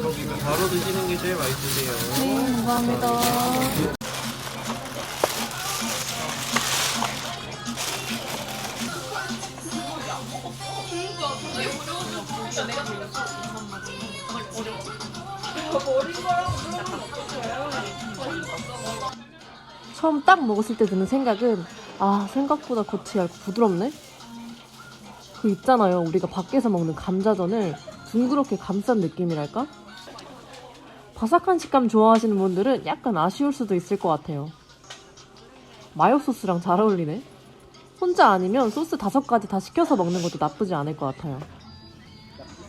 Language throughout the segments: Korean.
되도록이면 바로 드시는 게 제일 맛있으세요. 네, 감사합니다. 처음 딱 먹었을 때 드는 생각은 아 생각보다 겉이 얇고 부드럽네. 그 있잖아요 우리가 밖에서 먹는 감자전을 둥그렇게 감싼 느낌이랄까? 바삭한 식감 좋아하시는 분들은 약간 아쉬울 수도 있을 것 같아요. 마요 소스랑 잘 어울리네. 혼자 아니면 소스 다섯 가지 다 시켜서 먹는 것도 나쁘지 않을 것 같아요.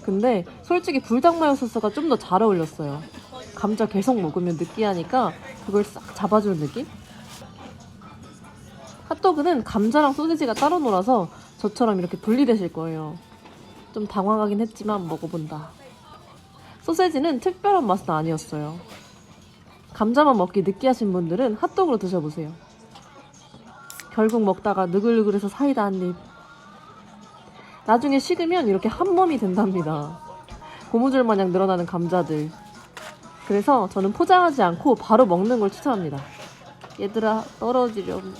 근데 솔직히 불닭 마요 소스가 좀 더 잘 어울렸어요. 감자 계속 먹으면 느끼하니까 그걸 싹 잡아주는 느낌? 핫도그는 감자랑 소시지가 따로 놀아서 저처럼 이렇게 분리되실 거예요. 좀 당황하긴 했지만 먹어본다. 소세지는 특별한 맛은 아니었어요. 감자만 먹기 느끼하신 분들은 핫도그로 드셔보세요. 결국 먹다가 느글느글해서 사이다 한 입. 나중에 식으면 이렇게 한 몸이 된답니다. 고무줄 마냥 늘어나는 감자들. 그래서 저는 포장하지 않고 바로 먹는 걸 추천합니다. 얘들아 떨어지렴.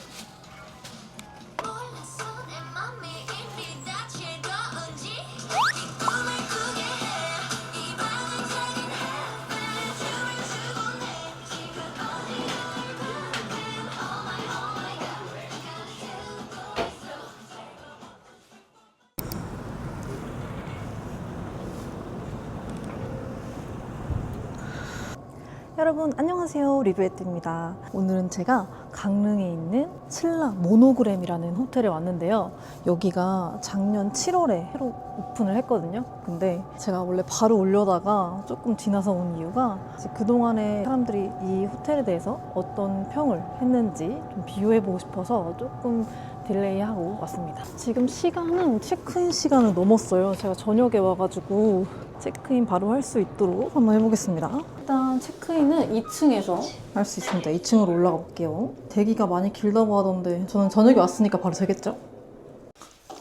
여러분 안녕하세요. 리뷰에트입니다. 오늘은 제가 강릉에 있는 칠라 모노그램이라는 호텔에 왔는데요. 여기가 작년 7월에 새로 오픈을 했거든요. 근데 제가 원래 바로 올려다가 조금 지나서 온 이유가 그동안에 사람들이 이 호텔에 대해서 어떤 평을 했는지 좀 비교해보고 싶어서 조금 딜레이하고 왔습니다. 지금 시간은 체크인 시간을 넘었어요. 제가 저녁에 와가지고 체크인 바로 할 수 있도록 한번 해보겠습니다. 일단 체크인은 2층에서 할 수 있습니다. 2층으로 올라가 볼게요. 대기가 많이 길다고 하던데 저는 저녁에 왔으니까 바로 되겠죠?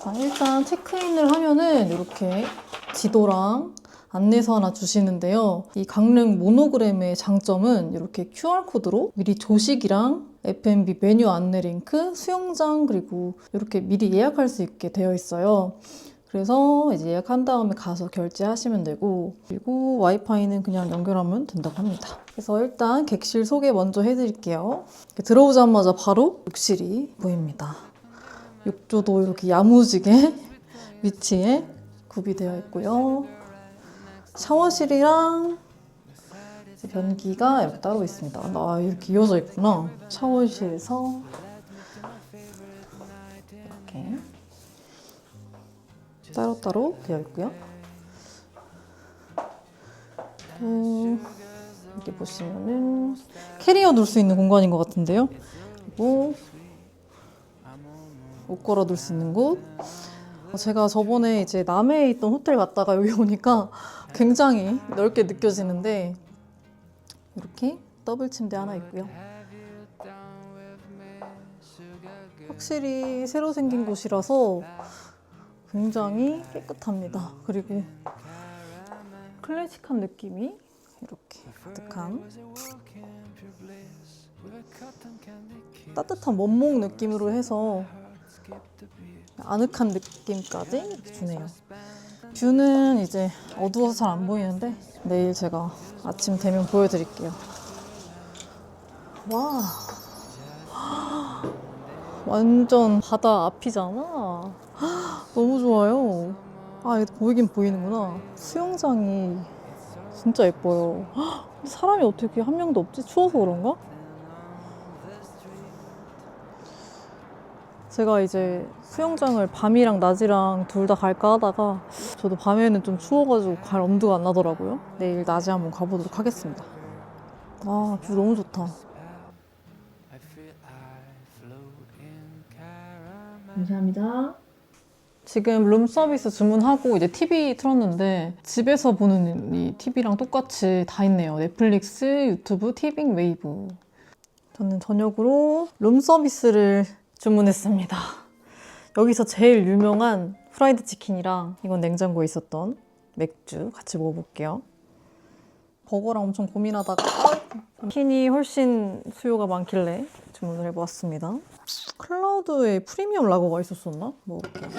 자, 일단 체크인을 하면은 이렇게 지도랑 안내서 하나 주시는데요. 이 강릉 모노그램의 장점은 이렇게 QR코드로 미리 조식이랑 F&B 메뉴 안내 링크, 수영장 그리고 이렇게 미리 예약할 수 있게 되어 있어요. 그래서 이제 예약한 다음에 가서 결제하시면 되고 그리고 와이파이는 그냥 연결하면 된다고 합니다. 그래서 일단 객실 소개 먼저 해드릴게요. 들어오자마자 바로 욕실이 보입니다. 욕조도 이렇게 야무지게 위치에 구비되어 있고요. 샤워실이랑 변기가 이렇게 따로 있습니다. 아 이렇게 이어져 있구나. 샤워실에서 따로따로 되어 있고요. 또 여기 보시면은 캐리어 둘수 있는 공간인 것 같은데요. 그리고 옷 걸어 둘수 있는 곳. 어, 제가 저번에 이제 남해에 있던 호텔 갔다가 여기 오니까 굉장히 넓게 느껴지는데 이렇게 더블 침대 하나 있고요. 확실히 새로 생긴 곳이라서 굉장히 깨끗합니다. 그리고 클래식한 느낌이 이렇게 가득한 따뜻한 원목 느낌으로 해서 아늑한 느낌까지 주네요. 뷰는 이제 어두워서 잘 안 보이는데 내일 제가 아침 되면 보여드릴게요. 와. 완전 바다 앞이잖아. 너무 좋아요. 아, 이거 보이긴 보이는구나. 수영장이 진짜 예뻐요. 사람이 어떻게 한 명도 없지? 추워서 그런가? 제가 이제 수영장을 밤이랑 낮이랑 둘 다 갈까 하다가 저도 밤에는 좀 추워가지고 갈 엄두가 안 나더라고요. 내일 낮에 한번 가보도록 하겠습니다. 와, 뷰 너무 좋다. 감사합니다. 지금 룸 서비스 주문하고 이제 TV 틀었는데 집에서 보는 이 TV랑 똑같이 다 있네요. 넷플릭스, 유튜브, 티빙, 웨이브. 저는 저녁으로 룸 서비스를 주문했습니다. 여기서 제일 유명한 프라이드 치킨이랑 이건 냉장고에 있었던 맥주 같이 먹어볼게요. 버거랑 엄청 고민하다가 치킨이 훨씬 수요가 많길래 주문을 해보았습니다. 클라우드에 프리미엄 라거가 있었었나? 먹어볼게요.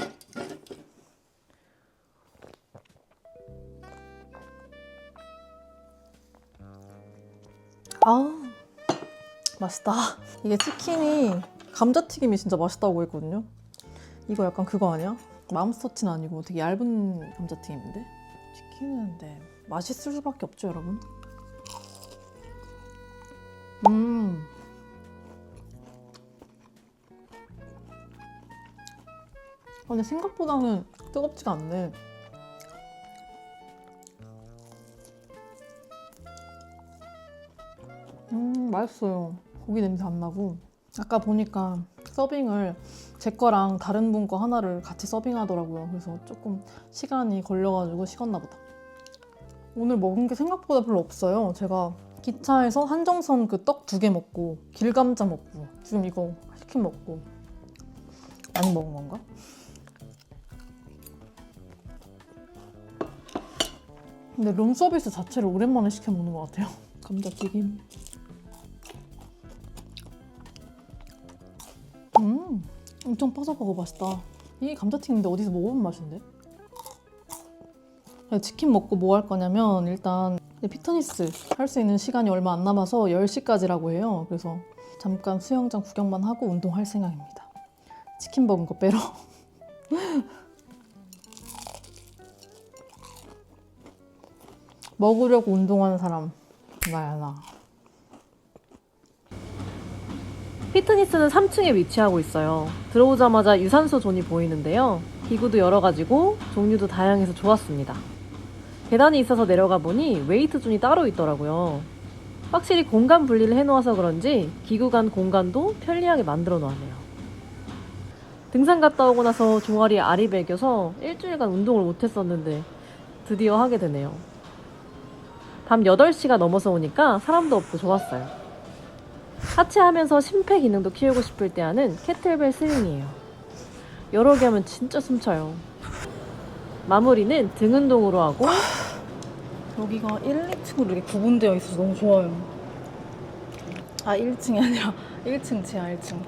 아 맛있다. 이게 치킨이 감자튀김이 진짜 맛있다고 했거든요. 이거 약간 그거 아니야? 맘스터치는 아니고 되게 얇은 감자튀김인데? 치킨은 네 맛있을 수밖에 없죠 여러분. 음. 근데 생각보다는 뜨겁지가 않네. 음, 맛있어요. 고기 냄새 안 나고. 아까 보니까 서빙을 제 거랑 다른 분 거 하나를 같이 서빙하더라고요. 그래서 조금 시간이 걸려가지고 식었나 보다. 오늘 먹은 게 생각보다 별로 없어요. 제가 기차에서 한정선 그 떡 두 개 먹고 길감자 먹고 지금 이거 치킨 먹고 많이 먹은 건가? 근데 룸 서비스 자체를 오랜만에 시켜 먹는 것 같아요. 감자튀김. 음, 엄청 바삭하고 맛있다. 이 감자튀김인데 어디서 먹어본 맛인데? 치킨 먹고 뭐 할 거냐면 일단 피트니스 할 수 있는 시간이 얼마 안 남아서 10시까지라고 해요. 그래서 잠깐 수영장 구경만 하고 운동할 생각입니다. 치킨 먹은 거 빼러. 먹으려고 운동하는 사람 나야 나. 피트니스는 3층에 위치하고 있어요. 들어오자마자 유산소 존이 보이는데요. 기구도 여러 가지고 종류도 다양해서 좋았습니다. 계단이 있어서 내려가 보니 웨이트 존이 따로 있더라고요. 확실히 공간 분리를 해놓아서 그런지 기구 간 공간도 편리하게 만들어 놓았네요. 등산 갔다 오고 나서 종아리에 알이 배겨서 일주일간 운동을 못했었는데 드디어 하게 되네요. 밤 8시가 넘어서 오니까 사람도 없고 좋았어요. 하체하면서 심폐 기능도 키우고 싶을 때 하는 캐틀벨 스윙이에요. 여러 개 하면 진짜 숨차요. 마무리는 등 운동으로 하고 여기가 1, 2층으로 이렇게 구분되어 있어서 너무 좋아요. 아, 1층이 아니라 1층, 지하 1층.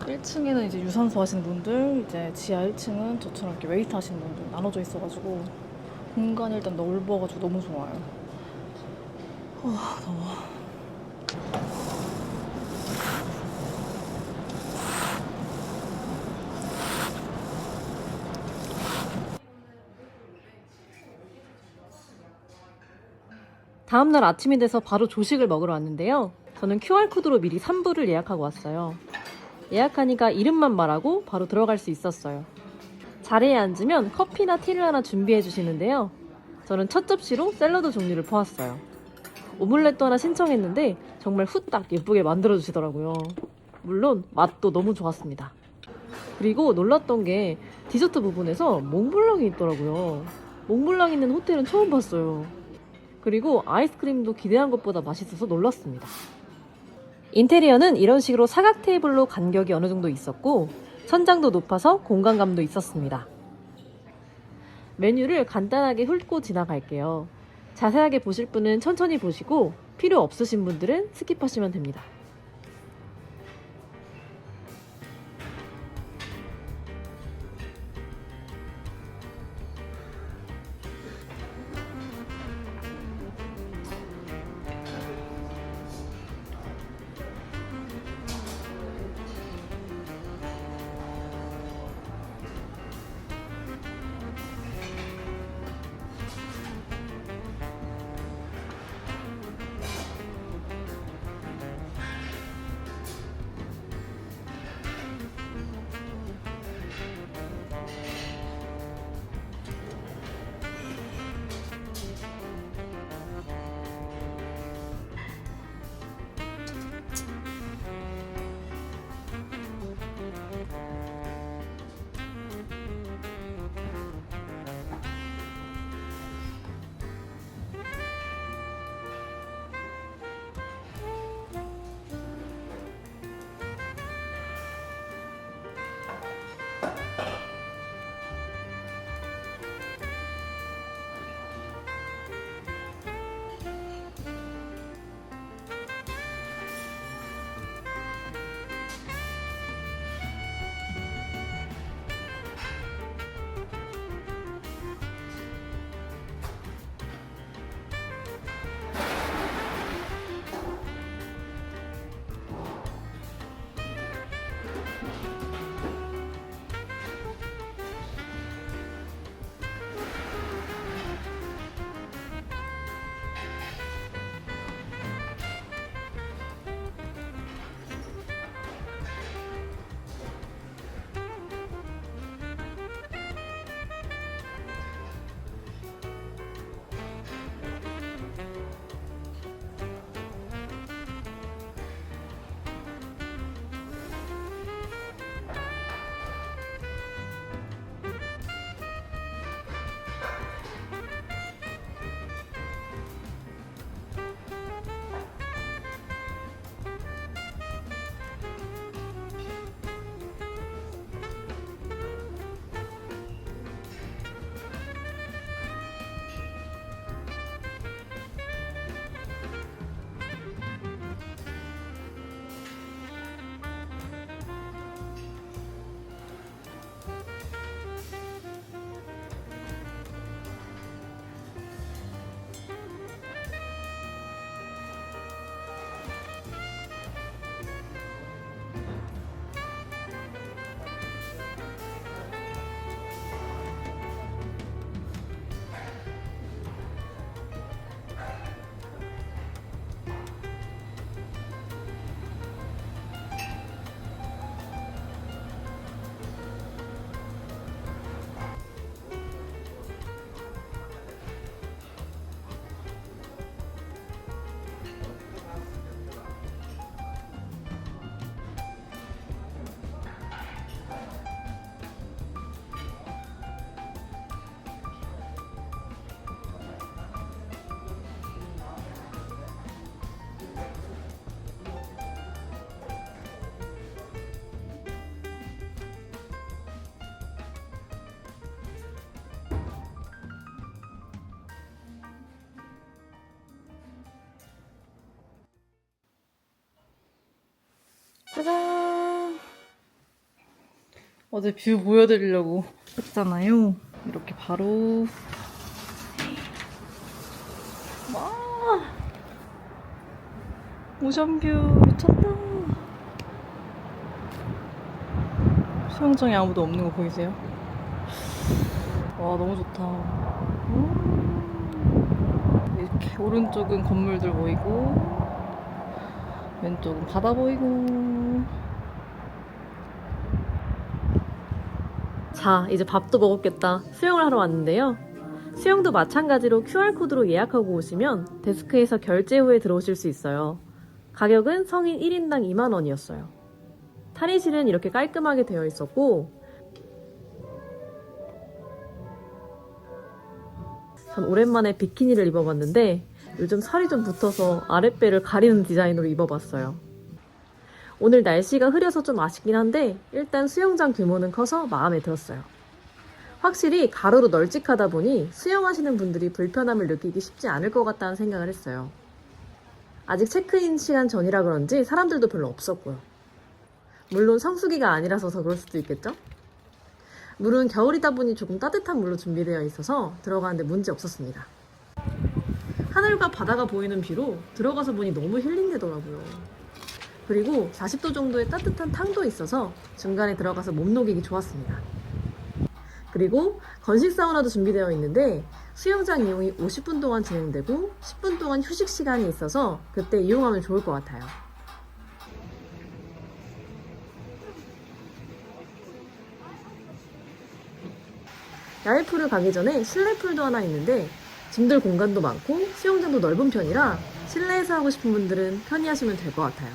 1층에는 이제 유산소 하시는 분들, 이제 지하 1층은 저처럼 이렇게 웨이트 하시는 분들 나눠져 있어가지고 공간이 일단 넓어가지고 너무 좋아요. 와, 더워. 다음날 아침이 돼서 바로 조식을 먹으러 왔는데요. 저는 QR코드로 미리 3부를 예약하고 왔어요. 예약하니까 이름만 말하고 바로 들어갈 수 있었어요. 자리에 앉으면 커피나 티를 하나 준비해 주시는데요. 저는 첫 접시로 샐러드 종류를 퍼왔어요. 오믈렛도 하나 신청했는데 정말 후딱 예쁘게 만들어 주시더라고요. 물론 맛도 너무 좋았습니다. 그리고 놀랐던 게 디저트 부분에서 몽블랑이 있더라고요. 몽블랑 있는 호텔은 처음 봤어요. 그리고 아이스크림도 기대한 것보다 맛있어서 놀랐습니다. 인테리어는 이런 식으로 사각 테이블로 간격이 어느 정도 있었고 천장도 높아서 공간감도 있었습니다. 메뉴를 간단하게 훑고 지나갈게요. 자세하게 보실 분은 천천히 보시고 필요 없으신 분들은 스킵하시면 됩니다. 짜잔! 어제 뷰 보여드리려고 했잖아요. 이렇게 바로. 와! 오션뷰 미쳤다. 수영장에 아무도 없는 거 보이세요? 와, 너무 좋다. 음. 이렇게 오른쪽은 건물들 보이고, 왼쪽은 바다 보이고 자, 이제 밥도 먹었겠다. 수영을 하러 왔는데요. 수영도 마찬가지로 QR코드로 예약하고 오시면 데스크에서 결제 후에 들어오실 수 있어요. 가격은 성인 1인당 2만원이었어요. 탈의실은 이렇게 깔끔하게 되어 있었고, 전 오랜만에 비키니를 입어봤는데, 요즘 살이 좀 붙어서 아랫배를 가리는 디자인으로 입어봤어요. 오늘 날씨가 흐려서 좀 아쉽긴 한데 일단 수영장 규모는 커서 마음에 들었어요. 확실히 가로로 널찍하다 보니 수영하시는 분들이 불편함을 느끼기 쉽지 않을 것 같다는 생각을 했어요. 아직 체크인 시간 전이라 그런지 사람들도 별로 없었고요. 물론 성수기가 아니라서 더 그럴 수도 있겠죠? 물은 겨울이다 보니 조금 따뜻한 물로 준비되어 있어서 들어가는데 문제 없었습니다. 하늘과 바다가 보이는 뷰로 들어가서 보니 너무 힐링되더라고요. 그리고 40도 정도의 따뜻한 탕도 있어서 중간에 들어가서 몸 녹이기 좋았습니다. 그리고 건식 사우나도 준비되어 있는데 수영장 이용이 50분 동안 진행되고 10분 동안 휴식 시간이 있어서 그때 이용하면 좋을 것 같아요. 야외풀을 가기 전에 실내풀도 하나 있는데 짐들 공간도 많고 수영장도 넓은 편이라 실내에서 하고 싶은 분들은 편히 하시면 될 것 같아요.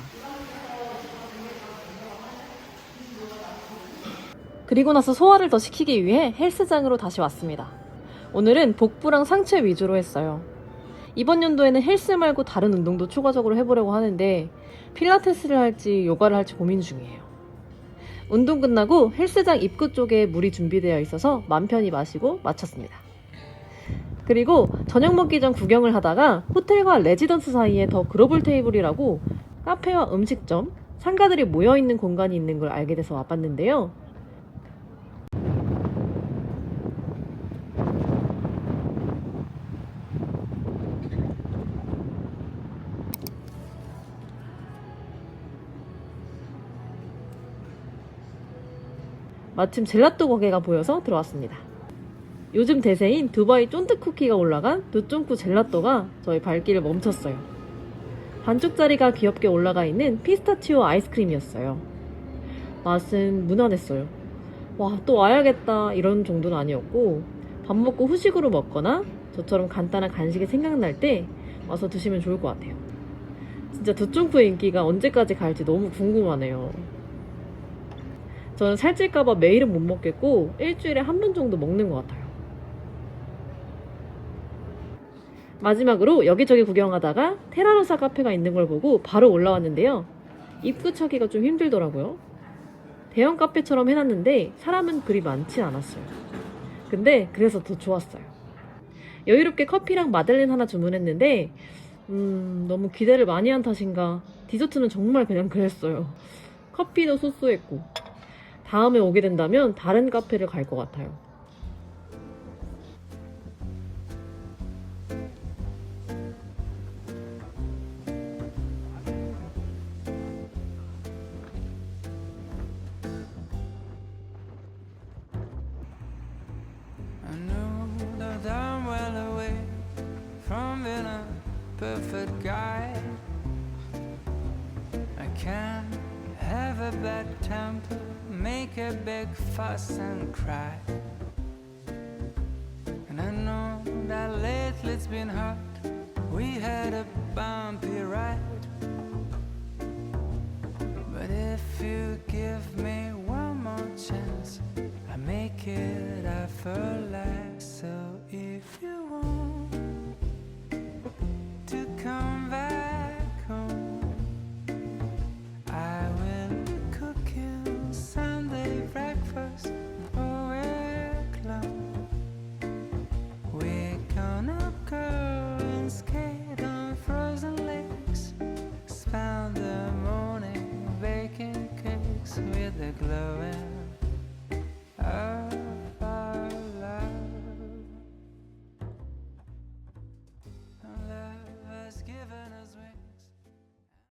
그리고 나서 소화를 더 시키기 위해 헬스장으로 다시 왔습니다. 오늘은 복부랑 상체 위주로 했어요. 이번 연도에는 헬스 말고 다른 운동도 추가적으로 해보려고 하는데 필라테스를 할지 요가를 할지 고민 중이에요. 운동 끝나고 헬스장 입구 쪽에 물이 준비되어 있어서 맘 편히 마시고 마쳤습니다. 그리고 저녁 먹기 전 구경을 하다가 호텔과 레지던스 사이에 더 글로벌 테이블이라고 카페와 음식점, 상가들이 모여있는 공간이 있는 걸 알게 돼서 와봤는데요. 마침 젤라또 가게가 보여서 들어왔습니다. 요즘 대세인 두바이 쫀득 쿠키가 올라간 두쫑쿠 젤라또가 저희 발길을 멈췄어요. 반쪽짜리가 귀엽게 올라가 있는 피스타치오 아이스크림이었어요. 맛은 무난했어요. 와, 또 와야겠다 이런 정도는 아니었고 밥 먹고 후식으로 먹거나 저처럼 간단한 간식이 생각날 때 와서 드시면 좋을 것 같아요. 진짜 두쫑쿠의 인기가 언제까지 갈지 너무 궁금하네요. 저는 살찔까봐 매일은 못 먹겠고 일주일에 한 번 정도 먹는 것 같아요. 마지막으로 여기저기 구경하다가 테라로사 카페가 있는 걸 보고 바로 올라왔는데요. 입구 찾기가 좀 힘들더라고요. 대형 카페처럼 해놨는데 사람은 그리 많지 않았어요. 근데 그래서 더 좋았어요. 여유롭게 커피랑 마들렌 하나 주문했는데 음, 너무 기대를 많이 한 탓인가 디저트는 정말 그냥 그랬어요. 커피도 소소했고 다음에 오게 된다면 다른 카페를 갈 것 같아요. I know that I'm well away from being a perfect guy. I can have a bad temper, make a big fuss and cry. And I know that lately it's been hard. We had a bumpy ride. But if you give me one more chance, I make it effortless.